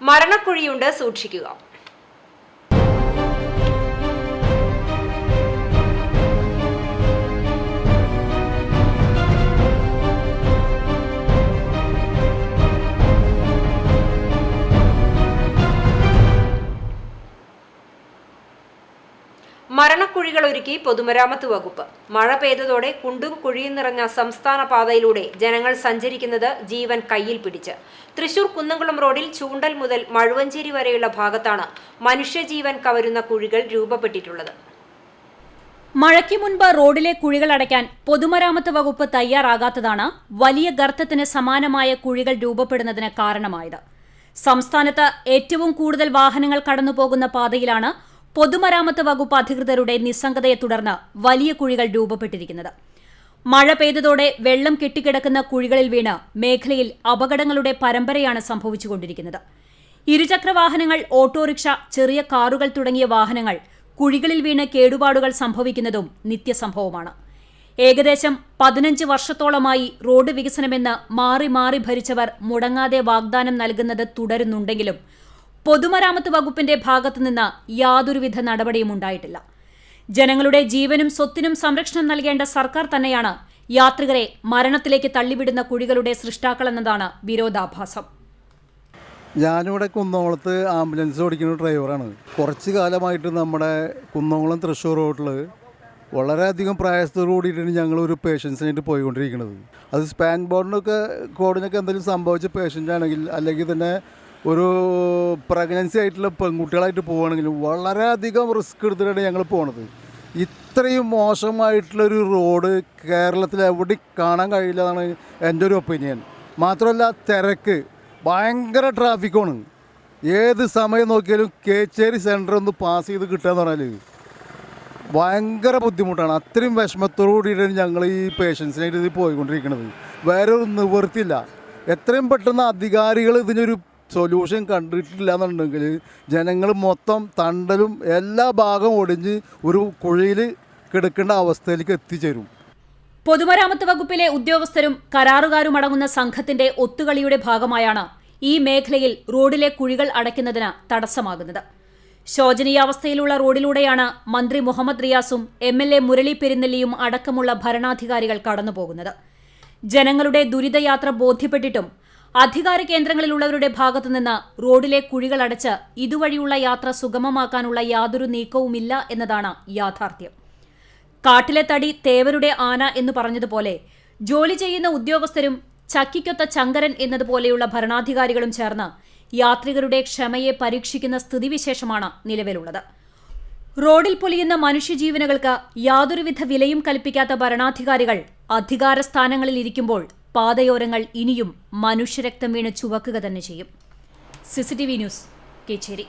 മരണക്കുഴിയുണ്ട് സൂക്ഷിക്കുക മരണക്കുഴികൾ ഒരുക്കി പൊതുമരാമത്ത് വകുപ്പ്. മഴ പെയ്തതോടെ കുണ്ടും കുഴിയും നിറഞ്ഞ സംസ്ഥാന പാതയിലൂടെ ജനങ്ങൾ സഞ്ചരിക്കുന്നത് ജീവൻ കയ്യിൽ പിടിച്ച്. തൃശൂർ കുന്നംകുളം റോഡിൽ ചൂണ്ടൽ മുതൽ മഴുവഞ്ചേരി വരെയുള്ള ഭാഗത്താണ് മനുഷ്യജീവൻ കവരുന്ന കുഴികൾ രൂപപ്പെട്ടിട്ടുള്ളത്. മഴയ്ക്ക് മുൻപ് റോഡിലെ കുഴികൾ അടയ്ക്കാൻ പൊതുമരാമത്ത് വകുപ്പ് തയ്യാറാകാത്തതാണ് വലിയ ഗർത്തത്തിന് സമാനമായ കുഴികൾ രൂപപ്പെടുന്നതിന് കാരണമായത്. സംസ്ഥാനത്ത് ഏറ്റവും കൂടുതൽ വാഹനങ്ങൾ കടന്നുപോകുന്ന പാതയിലാണ് പൊതുമരാമത്ത് വകുപ്പ് അധികൃതരുടെ നിസ്സംഗതയെ തുടർന്ന് വലിയ കുഴികൾ രൂപപ്പെട്ടിരിക്കുന്നത്. മഴ പെയ്തതോടെ വെള്ളം കെട്ടിക്കിടക്കുന്ന കുഴികളിൽ വീണ് മേഖലയിൽ അപകടങ്ങളുടെ പരമ്പരയാണ് സംഭവിച്ചുകൊണ്ടിരിക്കുന്നത്. ഇരുചക്ര വാഹനങ്ങൾ ഓട്ടോറിക്ഷ ചെറിയ കാറുകൾ തുടങ്ങിയ വാഹനങ്ങൾ കുഴികളിൽ വീണ് കേടുപാടുകൾ സംഭവിക്കുന്നതും നിത്യസംഭവമാണ്. ഏകദേശം പതിനഞ്ച് വർഷത്തോളമായി റോഡ് വികസനമെന്ന് മാറി മാറി ഭരിച്ചവർ മുടങ്ങാതെ വാഗ്ദാനം നൽകുന്നത് തുടരുന്നുണ്ടെങ്കിലും പൊതുമരാമത്ത് വകുപ്പിന്റെ ഭാഗത്തുനിന്ന് യാതൊരുവിധ നടപടിയും ഉണ്ടായിട്ടില്ല. ജനങ്ങളുടെ ജീവനും സ്വത്തിനും സംരക്ഷണം നൽകേണ്ട സർക്കാർ തന്നെയാണ് യാത്രികരെ മരണത്തിലേക്ക് തള്ളിവിടുന്ന കുഴികളുടെ സൃഷ്ടാക്കളെന്നതാണ് വിരോധാഭാസം. ഞാനിവിടെ കുന്നോളത്ത് ആംബുലൻസ് ഓടിക്കുന്ന ഡ്രൈവറാണ്. കുറച്ച് കാലമായിട്ട് നമ്മുടെ കുന്നോളം തൃശ്ശൂർ റോഡിൽ വളരെയധികം പ്രയാസത്തോടു കൂടിയിട്ടാണ് ഞങ്ങൾ ഒരു പേഷ്യൻസിനായിട്ട് പോയിക്കൊണ്ടിരിക്കുന്നത്. അത് സ്പാൻ ബോർഡിനൊക്കെ കോഡിനൊക്കെ എന്തെങ്കിലും സംഭവിച്ച പേഷ്യന്റ് ആണെങ്കിൽ അല്ലെങ്കിൽ തന്നെ ഒരു പ്രഗ്നൻസി ആയിട്ടുള്ള പെൺകുട്ടികളായിട്ട് പോവുകയാണെങ്കിലും വളരെയധികം റിസ്ക് എടുത്തിട്ടാണ് ഞങ്ങൾ പോണത്. ഇത്രയും മോശമായിട്ടുള്ളൊരു റോഡ് കേരളത്തിൽ എവിടെ കാണാൻ കഴിയില്ല എന്നാണ് എന്റെ ഒരു ഒപ്പീനിയൻ മാത്രമല്ല തിരക്ക്. ഭയങ്കര ട്രാഫിക്കാണ് ഏത് സമയം നോക്കിയാലും കേച്ചേരി സെന്റർ ഒന്ന് പാസ് ചെയ്ത് കിട്ടുക എന്ന് പറഞ്ഞാൽ ഭയങ്കര ബുദ്ധിമുട്ടാണ്. അത്രയും വിഷമത്തോടു കൂടിയിട്ടാണ് ഞങ്ങൾ ഈ പേഷ്യൻസിനായിട്ട് ഇത് പോയിക്കൊണ്ടിരിക്കുന്നത് വേറെ ഒരു നിവൃത്തിയില്ല. എത്രയും പെട്ടെന്ന് അധികാരികൾ ഇതിനൊരു സൊല്യൂഷൻ കണ്ടിട്ടില്ല എന്നുണ്ടെങ്കിൽ ജനങ്ങൾ മൊത്തം തണ്ടലും എല്ലാ ഭാഗവും ഒടിഞ്ഞ് ഒരു കുഴിയിൽ കിടക്കേണ്ട അവസ്ഥയിലേക്ക് എത്തിച്ചേരും. പൊതുമരാമത്ത് വകുപ്പിലെ ഉദ്യോഗസ്ഥരും കരാറുകാരും അടങ്ങുന്ന സംഘത്തിന്റെ ഒത്തുകളിയുടെ ഭാഗമായാണ് ഈ മേഖലയിൽ റോഡിലെ കുഴികൾ അടയ്ക്കുന്നതിന് തടസ്സമാകുന്നത്. ശോചനീയാവസ്ഥയിലുള്ള റോഡിലൂടെയാണ് മന്ത്രി മുഹമ്മദ് റിയാസും എം എൽ എ മുരളി പെരുന്നെല്ലിയും അടക്കമുള്ള ഭരണാധികാരികൾ കടന്നുപോകുന്നത്. ജനങ്ങളുടെ ദുരിതയാത്ര ബോധ്യപ്പെട്ടിട്ടും അധികാര കേന്ദ്രങ്ങളിലുള്ളവരുടെ ഭാഗത്തുനിന്ന് റോഡിലെ കുഴികൾ അടച്ച് ഇതുവഴിയുള്ള യാത്ര സുഗമമാക്കാനുള്ള യാതൊരു നീക്കവുമില്ല എന്നതാണ് യാഥാർത്ഥ്യം. കാട്ടിലെ തടി തേവരുടെ ആന എന്ന് പറഞ്ഞതുപോലെ ജോലി ചെയ്യുന്ന ഉദ്യോഗസ്ഥരും ചക്കിക്കൊത്ത ചങ്കരൻ എന്നതുപോലെയുള്ള ഭരണാധികാരികളും ചേർന്ന് യാത്രികരുടെ ക്ഷമയെ പരീക്ഷിക്കുന്ന സ്ഥിതിവിശേഷമാണ് നിലവിലുള്ളത്. റോഡിൽ പൊലിയുന്ന മനുഷ്യജീവനുകൾക്ക് യാതൊരുവിധ വിലയും കൽപ്പിക്കാത്ത ഭരണാധികാരികൾ അധികാര സ്ഥാനങ്ങളിൽ ഇരിക്കുമ്പോൾ പാതയോരങ്ങൾ ഇനിയും മനുഷ്യരക്തം വീണ് ചുവക്കുക തന്നെ ചെയ്യും. CCTV news Kechery.